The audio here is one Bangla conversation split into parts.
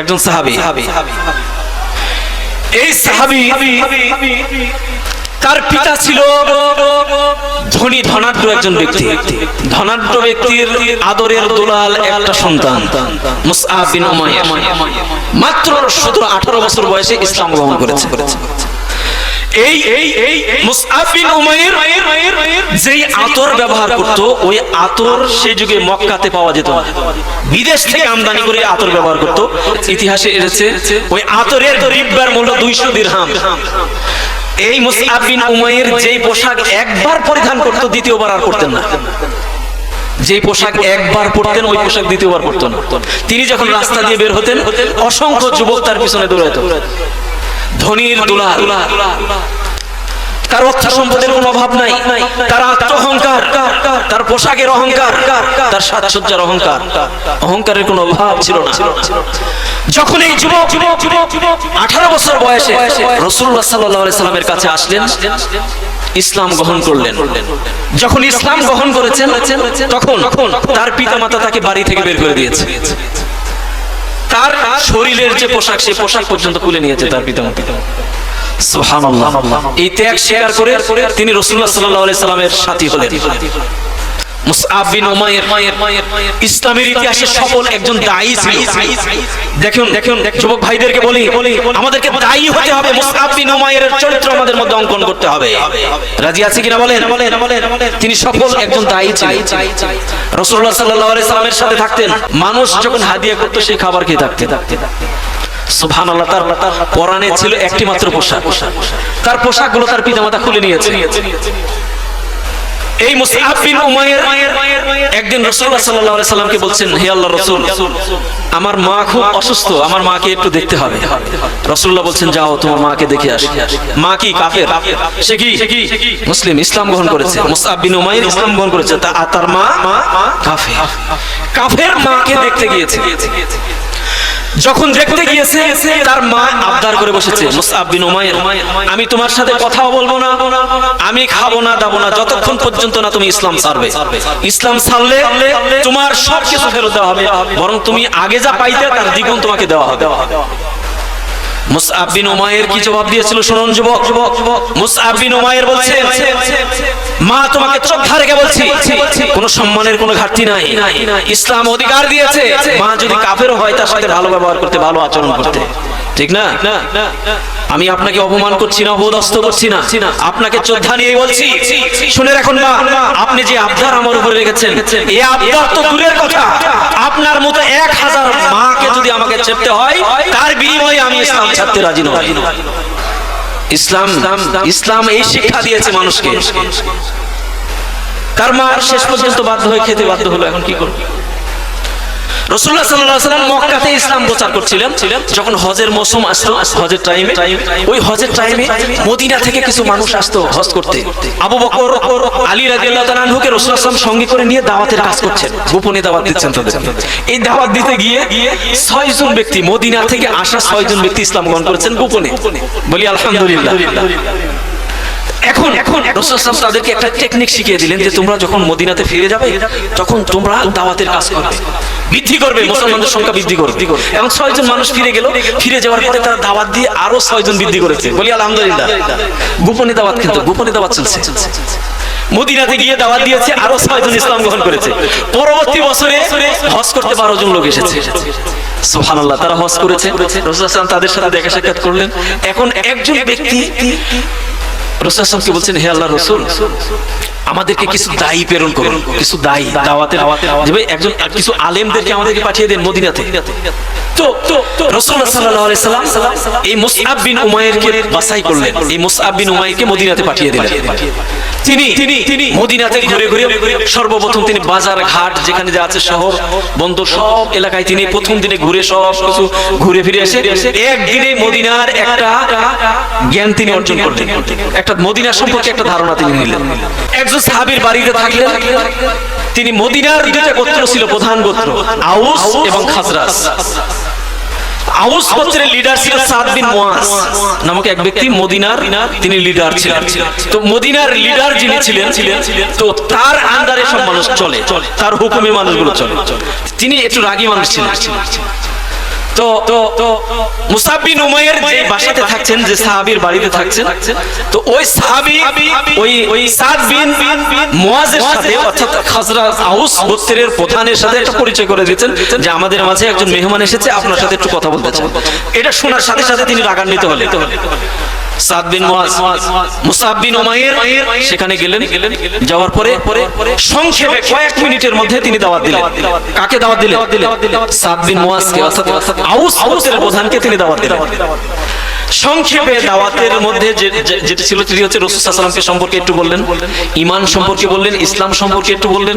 একজন সাহাবী। এই সাহাবী, তার পিতা ছিল ধনী ধনাঢ্য একজন ব্যক্তি। ধনাঢ্য ব্যক্তির আদরের দুলাল একটা সন্তান মুসআব বিন উমাইর মাত্র সতেরো আঠারো বছর বয়সে ইসলাম গ্রহণ করেছে। এই এই এই মুসআব উমাইর যেই আতর ব্যবহার করত ওই আতর সেই যুগে মক্কাতে পাওয়া যেত না। বিদেশ থেকে আমদানি করে আতর ব্যবহার করত। ইতিহাসে এসেছে ওই আতরের রিব্বার মূল্য দুইশো দিরহাম। এই মুসআব বিন উমাইর যেই পোশাক একবার পরিধান করত দ্বিতীয়বার আর করতেন না। যেই পোশাক একবার পরতেন ওই পোশাক দ্বিতীয়বার পরতেন না। তিনি যখন রাস্তা দিয়ে বের হতেন অসংখ্য যুবক তার পিছনে দৌড়াতো ধনির দুলা তার অর্থ সম্পদের কোনো অভাব নাই। তার আত্ম অহংকার, তার পোশাকের অহংকার, তার সাজসজ্জার অহংকার। অহংকারের কোনো অভাব ছিল না। যখন এই যুবক আঠারো বছর বয়সে রসুল্লাহ সাল্লাহ সাল্লামের কাছে আসলেন, ইসলাম গ্রহণ করলেন। যখন ইসলাম গ্রহণ করেছেন, তখন তার পিতামাতা তাকে বাড়ি থেকে বের করে দিয়েছে। তার শরীরের যে পোশাক সেই পোশাক পর্যন্ত খুলে নিয়েছে তার পিতামাতা। সুবহানাল্লাহ। এই ত্যাগ স্বীকার করে তিনি রাসূলুল্লাহ সাল্লাল্লাহু আলাইহি সাল্লামের সাথী হলেন। ইতিহাসে একজন দেখুন যুবক ভাইদেরকে আমাদেরকে দায়ী হবে চরিত্র আমাদের মধ্যে অঙ্কন করতে হবে। তিনি সাল্লামের সাথে থাকতেন। মানুষ যখন হাদিয়া করত সেই খাবার খেয়ে থাকতেন। সুবহানাল্লাহ, তার পরাণে ছিল একটি মাত্র পোশাক। তার পোশাকগুলো তার পিতামাতা খুলে নিয়েছে। এই মুসআব বিন উমাইর একদিন রাসূলুল্লাহ সাল্লাল্লাহু আলাইহি সাল্লামকে বলছেন, হে আল্লাহর রাসূল, আমার মা খুব অসুস্থ, আমার মাকে একটু দেখতে হবে। রাসূলুল্লাহ বলছেন, যাও, তোমার মাকে দেখে আসো। মা কি কাফের? সে কি? মুসলিম, ইসলাম গ্রহণ করেছে। মুসআব বিন উমাইর ইসলাম গ্রহণ করেছে। তা তার মা কাফের। কাফের মাকে দেখতে গিয়েছে। যখন দেখতে গিয়েছে, তার মা আবদার করে বসেছে আমি তোমার সাথে কথাও বলব না, আমি খাব না, দাবো না, যতক্ষণ পর্যন্ত না তুমি ইসলাম ছাড়বে। ইসলাম ছাড়লে তোমার সব কিছু ফেরত দেওয়া হবে, বরং তুমি আগে যা পাইতে তার দ্বিগুণ তোমাকে দেওয়া হবে। জবাব দিয়েছিল? মা, তোমাকে সম্মানের কোনো ঘাটতি নাই। ইসলাম অধিকার দিয়েছে। মা যদি কাফেরও হয়, তার সাথে ভালো ব্যবহার করতে, ভালো আচরণ করতে। ঠিক না? আমি আপনাকে অপমান করছি না অবদস্ত করছি না। আপনাকে শ্রদ্ধা নিয়ে বলছি, শুনে রাখুন মা, আপনি যে আবদার আমার উপরে রেখেছেন, এই আবদার তো দূরের কথা। আপনার মতো এক হাজার মাকে যদি আমাকে চেপতে হয়, তার বিনিময়ে আমি ইসলাম ছাড়তে রাজি নই। ইসলাম ইসলাম এই শিক্ষা দিয়েছে মানুষকে। তার মা শেষ পর্যন্ত বাধ্য হয়ে খেতে বাধ্য হলো, এখন কি করবে? ইসলাম করছিলেন। যখন মৌসুম আসতো ওই টাইমে মদিনা থেকে কিছু মানুষ আসতো হজ করতে। আলী সঙ্গে করে নিয়ে দাওয়াতের করছেন। গোপনে দাওয়াত এই দাওয়াত দিতে গিয়ে ছয়জন ব্যক্তি মদিনা থেকে আসা ছয়জন ব্যক্তি ইসলাম গ্রহণ করেছেন গোপনে। বলি, আলহামদুলিল্লাহ। এখন এখন রসুলাম তাদেরকে একটা টেকনিক শিখিয়ে দিলেন যে তোমরা যখন মদিনাতে ফিরে যাবে তখন তোমরা দাওয়াতের কাজ করবে। বৃদ্ধি করবে মুসলমানদের সংখ্যা বৃদ্ধি করবে। এবং ছয়জন মানুষ ফিরে গেল ফিরে যাওয়ার পরে তারা দাওয়াত দিয়ে আরও ছয়জন বৃদ্ধি করেছে। বলি আলহামদুলিল্লাহ। গোপনে দাওয়াত কিন্তু গোপনে দাওয়াত চলছে। মদিনাতে গিয়ে দাওয়াত দিয়েছে আরও ছয়জন ইসলাম গ্রহণ করেছে। পরবর্তী বছরে হজ করতে বারো জন লোক এসেছে। সুবহানাল্লাহ তারা হজ করেছে। রসুল তাদের সাথে দেখা সাক্ষাৎ করলেন। এখন একজন ব্যক্তি রসুলকে বলছেন হে আল্লাহ রসুল? আমাদেরকে কিছু দায়ী প্রেরণ করুন কিছু দায়ী দাওয়াতের একজন কিছু আলেমদেরকে আমাদেরকে পাঠিয়ে দেন মদিনাতে। তো বাছাই করলেন। এই মুসআব বিন মদিনাতে পাঠিয়ে দিলেন। তিনি মদিনাতে ঘুরে ঘুরে সর্বপ্রথম তিনি বাজার ঘাট, যেখানে যা আছে শহর, বন্দর সব এলাকায় তিনি প্রথম দিনে ঘুরে সব কিছু ঘুরে ফিরে এসে একদিনে মদিনার একটা জ্ঞান তিনি অর্জন করলেন। একটা মদিনার সম্পর্কে একটা ধারণা তিনি নিলেন। একজন সাহাবীর বাড়িতে থাকলেন। তিনি মদিনার দুইটা গোত্র ছিল প্রধান গোত্র, আউস এবং খাজরাজ। আউস গোত্রের লিডার ছিল সাদ বিন মুয়াজ নামক এক ব্যক্তি মদিনার, তিনি লিডার ছিলেন। তো মদিনার লিডার যিনি ছিলেন, তো তার আন্ডারে সব মানুষ চলে, তার হুকুমে মানুষগুলো চলে। তিনি একটু রাগী মানুষ ছিলেন। তো তো তো মুসাব বিন উমাইয়ের যে বাসাতে থাকছেন, যে সাহাবীর বাড়িতে থাকছেন, তো ওই সাহাবী, ওই ওই সাদ বিন মুয়াজের সাথে অর্থাৎ খাজরা আউস গোত্রের প্রধানের সাথে একটা পরিচয় করে দিয়েছেন, যে আমাদের মাঝে একজন মেহমান এসেছে, আপনার সাথে একটু কথা বলতে চান এটা শোনার সাথে সাথে তিনি রাগান্বিত হলেন। সাদ বিন মুয়াজ মুসাব সেখানে গেলেন। যাওয়ার পরে সংক্ষেপে কয়েক মিনিটের মধ্যে তিনি দাওয়াত দিলেন। কাকে দাওয়াত দিলেন? সাদ বিন মুয়াজকে অর্থাৎ আউস গোত্রের প্রধানকে তিনি দাওয়াত দিলেন। সংক্ষেপে দাওয়াতের মধ্যে যেটা ছিল তিনি হচ্ছে রসুল সাল্লামকে সম্পর্কে একটু বললেন ইমান সম্পর্কে বললেন, ইসলাম সম্পর্কে একটু বললেন,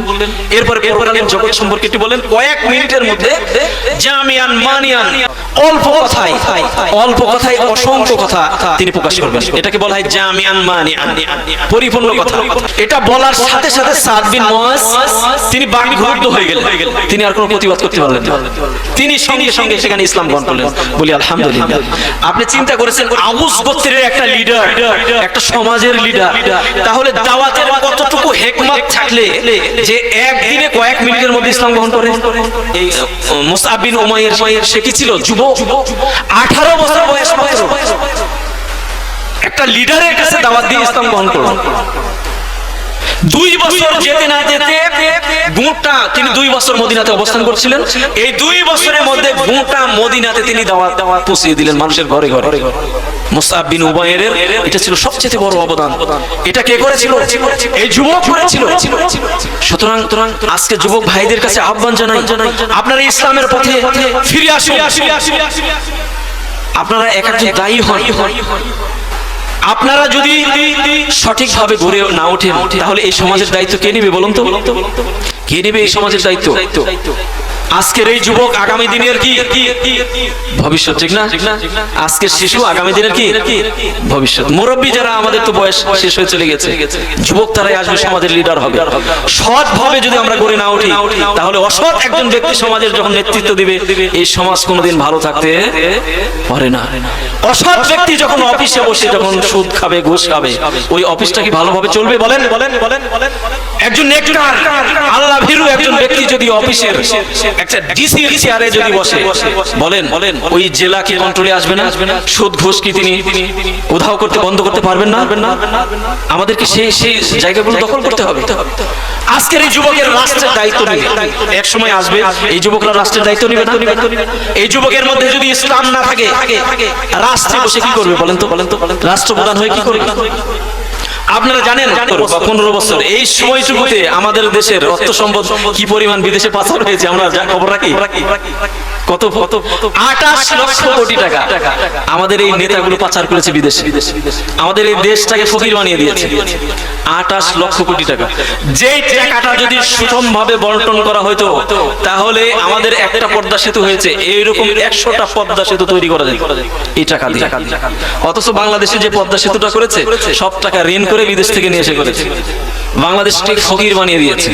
এরপর পরকালীন জগৎ সম্পর্কে একটু বললেন, কয়েক মিনিটের মধ্যে জামিয়ান, মানিয়ান, অল্প কথায় অল্প কথায় অসংখ্য কথা তিনি প্রকাশ করবেন। এটাকে বলা হয় জামিয়ান, মানিয়ান। পরিপূর্ণ কথা। এটা বলার সাথে সাথে সাদ বিন মুয়াজ তিনি বাকরুদ্ধ হয়ে গেলেন। তিনি আর কোনো প্রতিবাদ করতে পারলেন তিনি সঙ্গে সঙ্গে সেখানে ইসলাম গ্রহণ করলেন। বলি, আলহামদুলিল্লাহ। আপনি চিন্তা করেছেন আবুস গোত্রের একটা লিডার একটা সমাজের লিডার তাহলে দাওয়াতের কতটুকু হেকমত থাকলে যে একদিনে কয়েক মিনিটের মধ্যে ইসলাম গ্রহণ করে? এই মুসাবিন ওমাইয়ের সে কি ছিল? যুবক? আঠারো বছর বয়স একটা লিডারের কাছে দাওয়াত দিয়ে ইসলাম গ্রহণ করল। দুই বছর যেতে না যেতে গুঁটা তিনি দুই বছর মদিনাতে অবস্থান করছিলেন। এই দুই বছরের মধ্যে গুঁটা মদিনাতে তিনি দাওয়াত দাওয়াত পৌঁছিয়ে দিলেন মানুষের ঘরে ঘরে। মুসাব বিন উবাইরের এটা ছিল সবচেয়ে বড় অবদান। এটা কে করেছিল? এই যুবক করেছিল। সুতরাং সুতরাং আজকে যুবক ভাইদের কাছে আহ্বান জানাই আপনারা ইসলামের পথে ফিরে আসুন। আপনারা এক একজন দায়ী হন। আপনারা যদি সঠিকভাবে ঘুরে না ওঠেন, তাহলে এই সমাজের দায়িত্ব কে নেবে বলুন তো? কে নেবে এই সমাজের দায়িত্ব? আজকের এই যুবক আগামী দিনের কি? ভবিষ্যৎ, ঠিক না? আজকের শিশু আগামী দিনের কি? ভবিষ্যৎ। মুরব্বী যারা আমাদের তো বয়স শেষ হয়ে চলে গেছে, যুবক তারাই আসবে, সমাজের লিডার হবে। সৎ ভাবে যদি আমরা গড়ে না উঠি, তাহলে অসৎ একজন ব্যক্তি সমাজের যখন নেতৃত্ব দিবে, এই সমাজ কোনোদিন ভালো থাকতে পারে না। অসৎ ব্যক্তি যখন অফিসে বসে যখন সুদ খাবে, ঘুষ খাবে, ওই অফিসটা কি ভালোভাবে চলবে বলেন? বলেন বলেন বলেন একজন নেকটার আল্লাহ ভীরু একজন ব্যক্তি যদি অফিসের একটা ডিসি চেয়ারে যদি বসে বলেন বলেন ওই জেলা কি কন্ট্রোলে আসবে না? আসবে না। সুদ ঘুষ কি তিনি উধাও করতে বন্ধ করতে পারবেন না? আমাদেরকে সেই সেই জায়গাগুলো দখল করতে হবে? আজকের এই যুবকের রাষ্ট্রের দায়িত্ব নেবে। এক সময় আসবে এই যুবকরা রাষ্ট্রের দায়িত্ব নেবে না? এই যুবকের মধ্যে যদি ইসলাম না থাকে রাষ্ট্রে বসে কি করবে বলেন তো? বলেন তো? রাষ্ট্রপ্রধান হয়ে কি করবে? আপনারা জানেন পনেরো বছর। এই সময়টুকুতে আমাদের দেশের অর্থ সম্পদ কি পরিমাণ বিদেশে পাচার হয়েছে আমরা যা খবর রাখি। কত কত লক্ষ কোটি টাকা। আমাদের এই নেতাগুলো পাচার করেছে বিদেশে। আমাদের এই দেশটাকে ফকির বানিয়ে দিয়েছে। লক্ষ কোটি টাকা। যেই টাকাটা যদি বন্টন করা হতো তাহলে আমাদের একটা পদ্মা সেতু হয়েছে। এইরকম একশোটা পদ্মা সেতু তৈরি করা যায় এই টাকা দিয়ে। অথচ বাংলাদেশে যে পদ্মা সেতুটা করেছে সব টাকা ঋণ করে বিদেশ থেকে নিয়ে এসে করেছে। বাংলাদেশকে ফকির বানিয়ে দিয়েছে।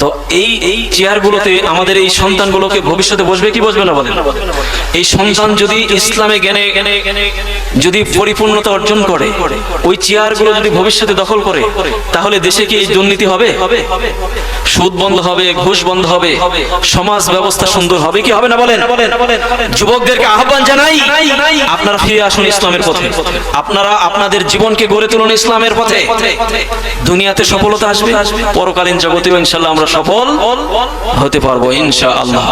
তো এই এই চেয়ারগুলোতে আমাদের এই সন্তানগুলোকে ভবিষ্যতে বসবে কি বসবে না বলেন এই সন্তান যদি ইসলামে জ্ঞানে, যদি পরিপূর্ণতা অর্জন করে, ওই চেয়ারগুলো যদি ভবিষ্যতে দখল করে, তাহলে দেশে কি এই দুর্নীতি হবে? সুদ বন্ধ হবে, ঘুষ বন্ধ হবে, সমাজ ব্যবস্থা সুন্দর হবে কি হবে না বলেন? যুবকদেরকে আহ্বান জানাই, আপনারা ফিরে আসুন ইসলামের পথে। আপনারা আপনাদের জীবনকে গড়ে তুলুন ইসলামের পথে। দুনিয়াতে সফলতা আসবে, পরকালীন জগতেও ইনশাল্লাহ আমরা সফল হতে পারব ইনশাআল্লাহ।